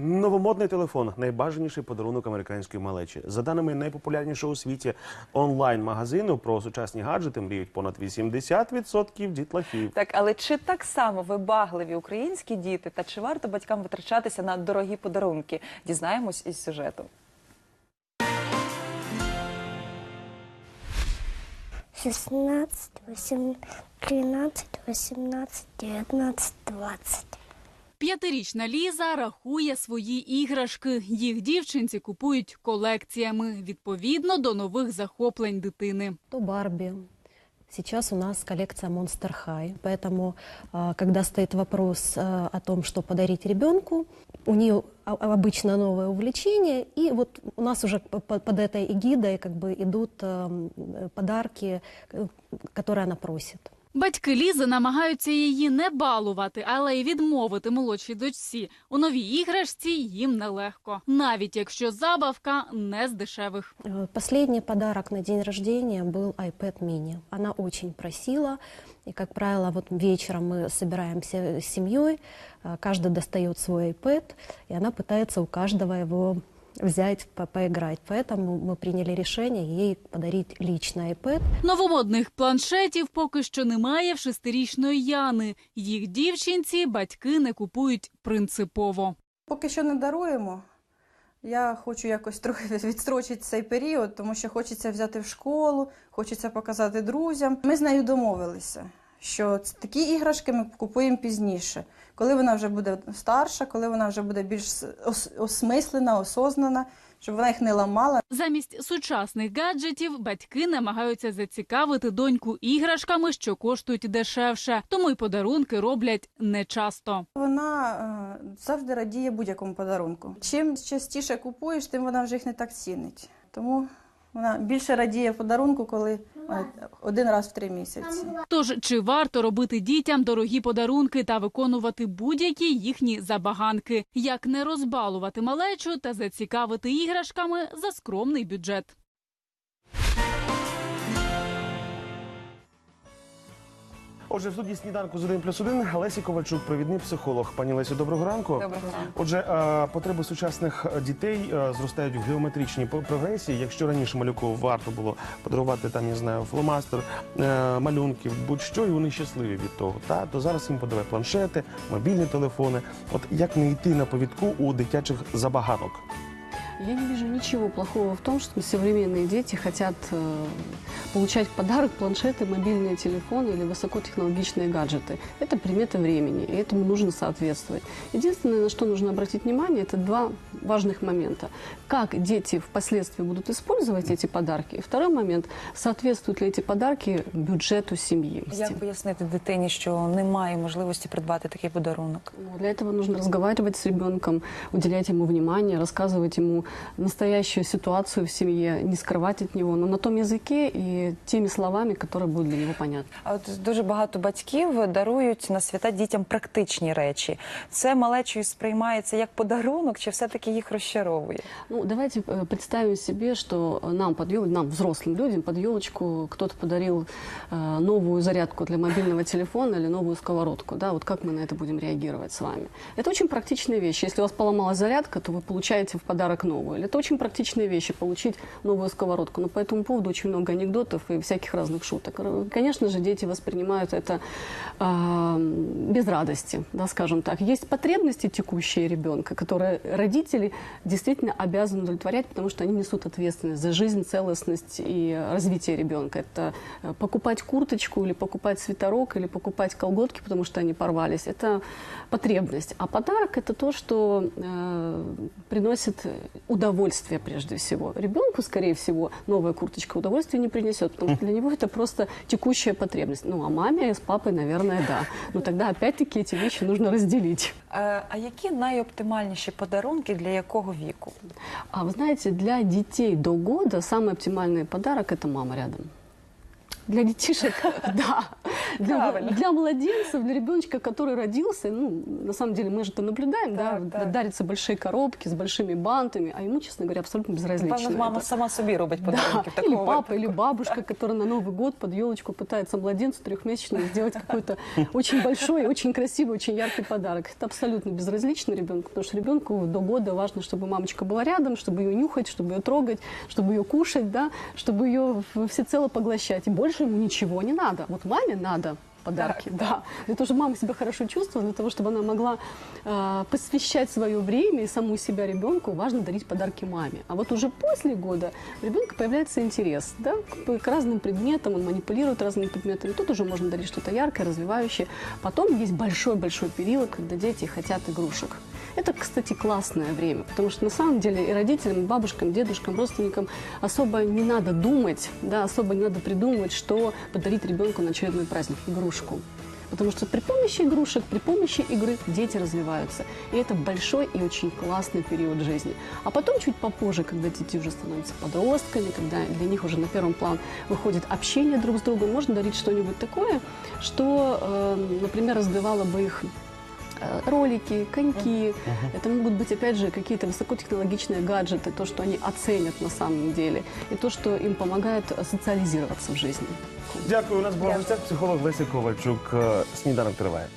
Новомодний телефон найбажаніший подарунок американської малечі. За даними найпопулярнішого у світі онлайн-магазину про сучасні гаджети мріють понад 80% дітлахів. Так, але чи так само вибагливі українські діти, та чи варто батькам витрачатися на дорогі подарунки? Дізнаємось із сюжету. 16, 18, 13, 18, 19, 20. П'ятирічна Ліза рахує свої іграшки. Їх дівчинці купують колекціями відповідно до нових захоплень дитини. то Барби. Сейчас у нас коллекция Monster High, поэтому, а, когда стоит вопрос а, о том, что подарить ребенку, у нее а- обычно новое увлечение, и вот у нас уже п- п- под этой эгидой как бы идут ам, э, подарки, э, которые она просит. Батьки Лізи намагаються її не балувати, але й відмовити молодшій дочці. У новій іграшці їм нелегко, навіть якщо забавка не з дешевих. Э, Последний подарок на день рождения был iPad mini. Она очень просила, и, как правило, вот вечером мы собираемся с семьей, э, каждый достает свой iPad, и она пытается у каждого его взять, по- поиграть. Поэтому мы приняли решение ей подарить лично iPad. Новомодних планшетів поки що немає в шестирічної Яни. Їх дівчинці батьки не купують принципово. Поки що не даруємо. Я хочу якось трохи відстрочити цей період, тому що хочеться взяти в школу, хочеться показати друзям. Ми з нею домовилися, що такі іграшки ми купуємо пізніше, коли вона вже буде старша, коли вона вже буде більш осмислена, осознана, щоб вона їх не ламала. Замість сучасних гаджетів батьки намагаються зацікавити доньку іграшками, що коштують дешевше, тому й подарунки роблять нечасто. Вона е, завжди радіє будь-якому подарунку. Чим частіше купуєш, тим вона вже їх не так цінить. Тому вона більше радіє подарунку, коли е, один раз в три місяці. Тож чи варто робити дітям дорогі подарунки та виконувати будь-які їхні забаганки? Як не розбалувати малечу та зацікавити іграшками за скромний бюджет? Отже, в студії сніданку з 1 плюс 1 Лесі Ковальчук, провідний психолог. Пані Лесі, доброго ранку. Доброго ранку. Отже, е, потреби сучасних дітей е, зростають в геометричній прогресії. Якщо раніше малюку варто було подарувати там, я знаю, фломастер, е, малюнки, будь-що, і вони щасливі від того. Та то зараз їм подавай планшети, мобільні телефони. От як не йти на повідку у дитячих забаганок? Я не вижу ничего плохого в том, что современные дети хотят э, получать в подарок планшеты, мобильные телефоны или высокотехнологичные гаджеты. Это примета времени, и этому нужно соответствовать. Единственное, на что нужно обратить внимание, это два важных момента. Как дети впоследствии будут использовать эти подарки. И второй момент, соответствуют ли эти подарки бюджету семьи. Як пояснити дитині, що немає можливості придбати такий подарунок? Ну, Для этого нужно разговаривать с ребенком, уделять ему внимание, рассказывать ему настоящую ситуацию в семье, не скрывать от него, но на том языке и теми словами, которые будут для него понятны. А от дуже багато батьків дарують на свята дітям практичні речі. Це малечою сприймається як подарунок, чи все-таки їх розчаровує? Ну, давайте э, представим себе, что нам под ел- нам, взрослым людям, под елочку кто-то подарил э, новую зарядку для мобильного телефона или новую сковородку. Да, вот как мы на это будем реагировать с вами? Это очень практичная вещь. Если у вас поломалась зарядка, то вы получаете в подарок новую. Или это очень практичные вещи, получить новую сковородку. Но по этому поводу очень много анекдотов и всяких разных шуток. Конечно же, дети воспринимают это а, без радости, да, скажем так. Есть потребности текущие ребенка, которые родители действительно обязаны удовлетворять, потому что они несут ответственность за жизнь, целостность и развитие ребенка. Это э, покупать курточку или покупать свитерок или покупать колготки, потому что они порвались. Это потребность. А подарок это то, что э, приносит удовольствие прежде всего. Ребенку, скорее всего, новая курточка удовольствия не принесет, потому что для него это просто текущая потребность. Ну, а маме с папой, наверное, да. Но тогда опять-таки эти вещи нужно разделить. Е, А які найоптимальніші подарунки для якого віку? А вы знаете, для детей до года самый оптимальный подарок – это мама рядом. Для детишек, да. Для, для младенцев, для ребеночка, который родился, ну, на самом деле мы же это наблюдаем, да, Так, так. дарятся большие коробки с большими бантами, а ему, честно говоря, абсолютно безразлично. Певно, мама это. сама собі робить Да, подарунки в или папа, випадку. или бабушка, которая на Новый год под елочку пытается младенцу трехмесячному сделать какой-то очень большой, очень красивый, очень яркий подарок. Это абсолютно безразлично ребенку, потому что ребенку до года важно, чтобы мамочка была рядом, чтобы ее нюхать, чтобы ее трогать, чтобы ее кушать, да, чтобы ее всецело поглощать. И больше ему ничего не надо. Вот маме надо подарки, да. Для того, чтобы мама себя хорошо чувствовала, для того, чтобы она могла э, посвящать свое время и саму себя ребенку, важно дарить подарки маме. А вот уже после года у ребенка появляется интерес да, к, к разным предметам, он манипулирует разными предметами. Тут уже можно дарить что-то яркое, развивающее. Потом есть большой-большой период, когда дети хотят игрушек. Это, кстати, классное время, потому что на самом деле и родителям, и бабушкам, дедушкам, родственникам особо не надо думать, да, особо не надо придумывать, что подарить ребенку на очередной праздник, игрушку. Потому что при помощи игрушек, при помощи игры дети развиваются. И это большой и очень классный период жизни. А потом чуть попозже, когда дети уже становятся подростками, когда для них уже на первом план выходит общение друг с другом, можно дарить что-нибудь такое, что, э, например, разбивало бы их ролики, коньки. Это могут быть, опять же, какие-то высокотехнологичные гаджеты, то, что они оценят на самом деле, и то, что им помогает э, социализироваться в жизни. Дякую. У нас була в гостях психолог Леся Ковальчук. Е, Сніданок триває.